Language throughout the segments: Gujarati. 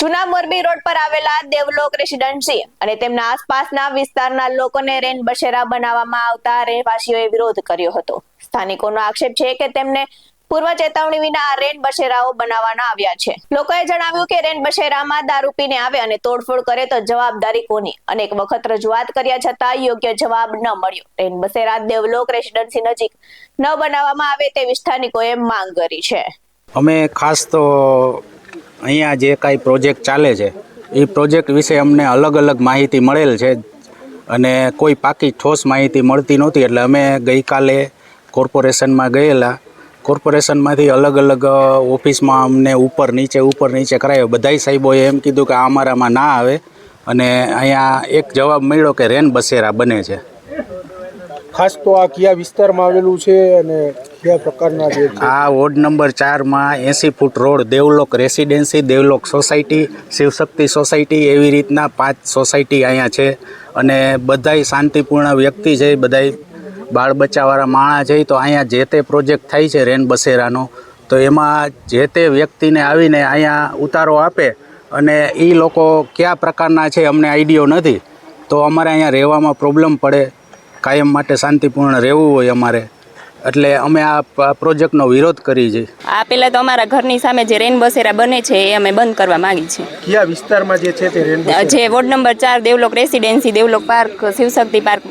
જૂના મોરબી રોડ પર આવેલા દેવલોક રેસિડેન્સી અને તેમના આસપાસના વિસ્તારના લોકોને રેન બસેરા બનાવવામાં આવતા રહેવાસીઓએ વિરોધ કર્યો હતો. સ્થાનિકોનો આક્ષેપ છે કે તેમને પૂર્વ ચેતવણી વિના આ રેન બસેરાઓ બનાવવાના આવ્યા છે. લોકોએ જણાવ્યું કે રેન બસેરામાં દારૂ પીને આવે અને તોડફોડ કરે તો જવાબદારી કોની? અનેક વખત રજૂઆત કર્યા છતાં યોગ્ય જવાબ ન મળ્યો. રેન બસેરા દેવલોક રેસિડેન્સી નજીક ન બનાવવામાં આવે તેવી સ્થાનિકોએ માંગ કરી છે. અમે ખાસ તો અહીંયા જે કાંઈ પ્રોજેક્ટ ચાલે છે, એ પ્રોજેક્ટ વિશે અમને અલગ અલગ માહિતી મળેલ છે અને કોઈ પાકી ઠોસ માહિતી મળતી નહોતી, એટલે અમે ગઈકાલે કોર્પોરેશનમાં ગયેલા. કોર્પોરેશનમાંથી અલગ અલગ ઓફિસમાં અમને ઉપર નીચે ઉપર નીચે કરાયો. બધાય સાહેબોએ એમ કીધું કે અમારામાં ના આવે. અને અહીંયા એક જવાબ મળ્યો કે રેન બસેરા બને છે. ખાસ તો આ કયા વિસ્તારમાં આવેલું છે અને કયા પ્રકારના જે આ વોર્ડ નંબર ચારમાં એંસી foot road Devlok residency, Devlok society, Shivshakti society એવી રીતના પાંચ સોસાયટી અહીંયા છે. અને બધાય શાંતિપૂર્ણ વ્યક્તિ છે, બધાય બાળ બચ્ચાવાળા માણા છે, તો અહીંયા જે તે પ્રોજેક્ટ થાય છે રેન બસેરાનો, તો એમાં જે તે વ્યક્તિને આવીને અહીંયા ઉતારો આપે અને એ લોકો કયા પ્રકારના છે અમને આઈડિયો નથી, તો અમારે અહીંયા રહેવામાં પ્રોબ્લેમ પડે. કાયમ માટે શાંતિપૂર્ણ રહેવું હોય અમારે. એટલે અમે આ પ્રોજેક્ટનો વિરોધ કરી છે. આ પહેલાં તો અમારા ઘરની સામે જે રેન બસેરા બને છે એ અમે બંધ કરવા માંગી છીએ. કયા વિસ્તારમાં જે છે તે રેન જે વોર્ડ નંબર ચાર Devlok residency Devlok park Shivshakti park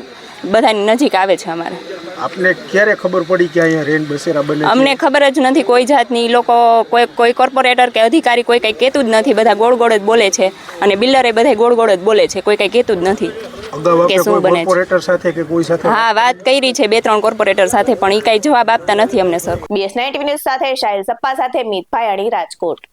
બધાની નજીક આવે છે અમારે. આપને ક્યારે ખબર પડી કે અહીંયા રેન બસેરા બને અમને ખબર જ નથી કોઈ જાતની લોકો કોઈ કોઈ કોર્પોરેટર કે અધિકારી કોઈ કંઈ કહેતું જ નથી બધા ગોળ ગોળ જ બોલે છે અને બિલ્ડરે બધા ગોળ ગોળ જ બોલે છે કોઈ કંઈ કહેતું જ નથી. કે શું બને છે? કોર્પોરેટર સાથે કે કોઈ સાથે? હા વાત કરી છે બે ત્રણ કોર્પોરેટર સાથે પણ એ કાંઈ જવાબ આપતા નથી અમને સર બીએસ નાઇન્ટી ન્યૂઝ સાથે શાહિલ સપ્પા સાથે મીત અણી રાજકોટ.